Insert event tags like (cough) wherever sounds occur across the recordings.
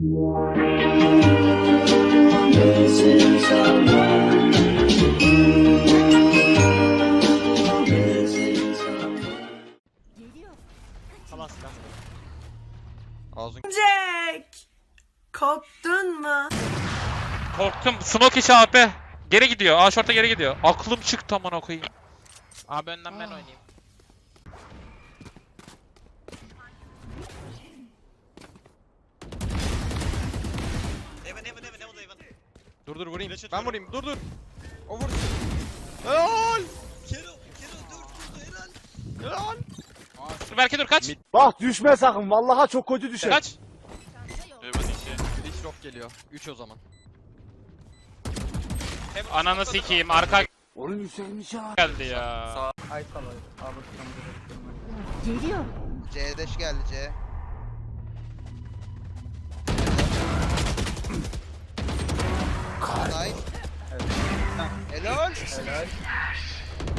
Ağzın Jack! Korktun mu? Korktum. Smoke içi AP. Geri gidiyor. A short'a geri gidiyor. Aklım çıktı amına koyayım. Abi önden ben oynayayım. Evan Evan Evan Evan Evan. dur dur vurayım. Flash Ben atıyorum. vurayım. Dur dur. O vursun. Helal. Kero Kero 4 vurdu helal. Helal. Dur Berke dur kaç. Bak düşme sakın. Vallaha çok kötü düşer. Kaç. Flash rock geliyor. 3 o zaman. Ananı sikeyim. Arka Oğlum yükselmiş ya. geldi ya. C deş geldi C. Nice. Helal.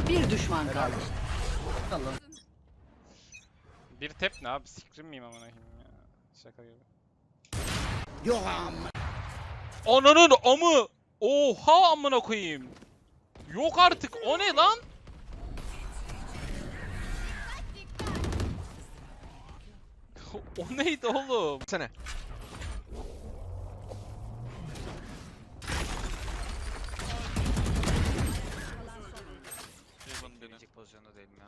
Bir düşman kaldı. Bir tep ne abi? Sikrim miyim amına koyayım ya? Şaka gibi. Ananın amı. Oha amına koyayım. Yok artık. O ne lan? (laughs) o neydi oğlum? Sene. Değilim ya.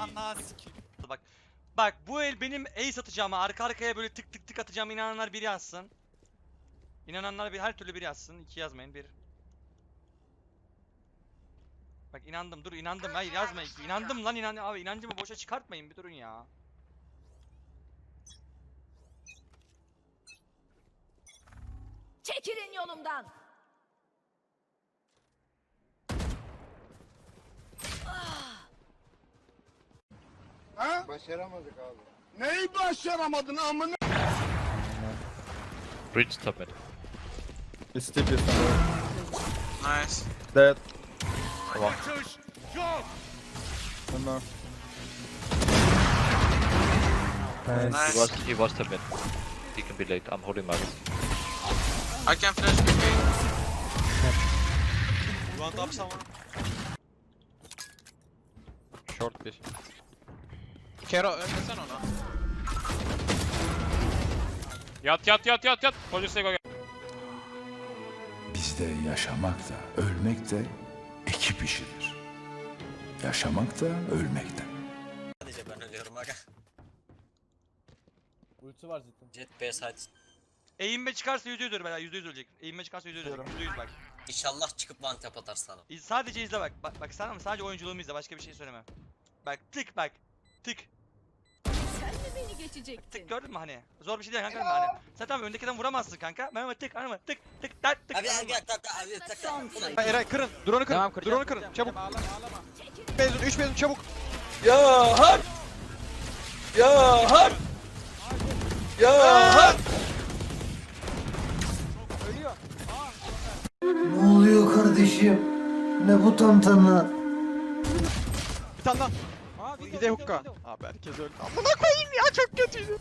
Ana sikeyim. Bak. Bak bu el benim ace atacağıma arka arkaya böyle tık tık tık atacağım inananlar biri yazsın. İnananlar bir her türlü biri yazsın. İki yazmayın bir. Bak inandım dur inandım hayır yazma iki. İnandım lan inan abi inancımı boşa çıkartmayın bir durun ya. Çekilin yolumdan. Başaramadık abi. Neyi başaramadın amına? Bridge top mid. It's still. Nice. Dead. Tamam. Tamam. Nice. He was, he was top mid. He can be late. I'm holding my I can flash BP. You want up someone? Short bir. Kero önlesen onu. Yat yat yat yat yat. Polis Lego gel. Bizde yaşamak da ölmek de ekip işidir. Yaşamak da ölmek de. Sadece ben ölüyorum aga. Ulti var zaten. Jet B side. Eğinme çıkarsa yüzde yüz ölür beyler yüzde yüz ölecek. Eğinme çıkarsa yüzde yüz ölecek. Yüzde yüz bak. İnşallah çıkıp one tap atar sana. İz- Sadece izle bak. Bak bak sana mı? Sadece oyunculuğumu izle. Başka bir şey söyleme. Bak tık bak. Tık. Sen de beni geçecektin. Tık gördün mü hani? Zor bir şey değil kanka hani. Sen tamam öndekiden vuramazsın kanka. Ben ama tık anladın mı? Tık tık tak tık. Abi anladın gel mı? abi tak Son tak. sayı. Ha, Eray kırın. Drone'u kırın. Tamam kıracağım. Drone'u kırın. Çabuk. Ağlama ağlama. Mezun 3 mezun çabuk. Ne kardeşim? Ne bu tantana? Bir tane daha. Bir de hukka. Abi herkes öldü. Amına koyayım ya çok kötüydü.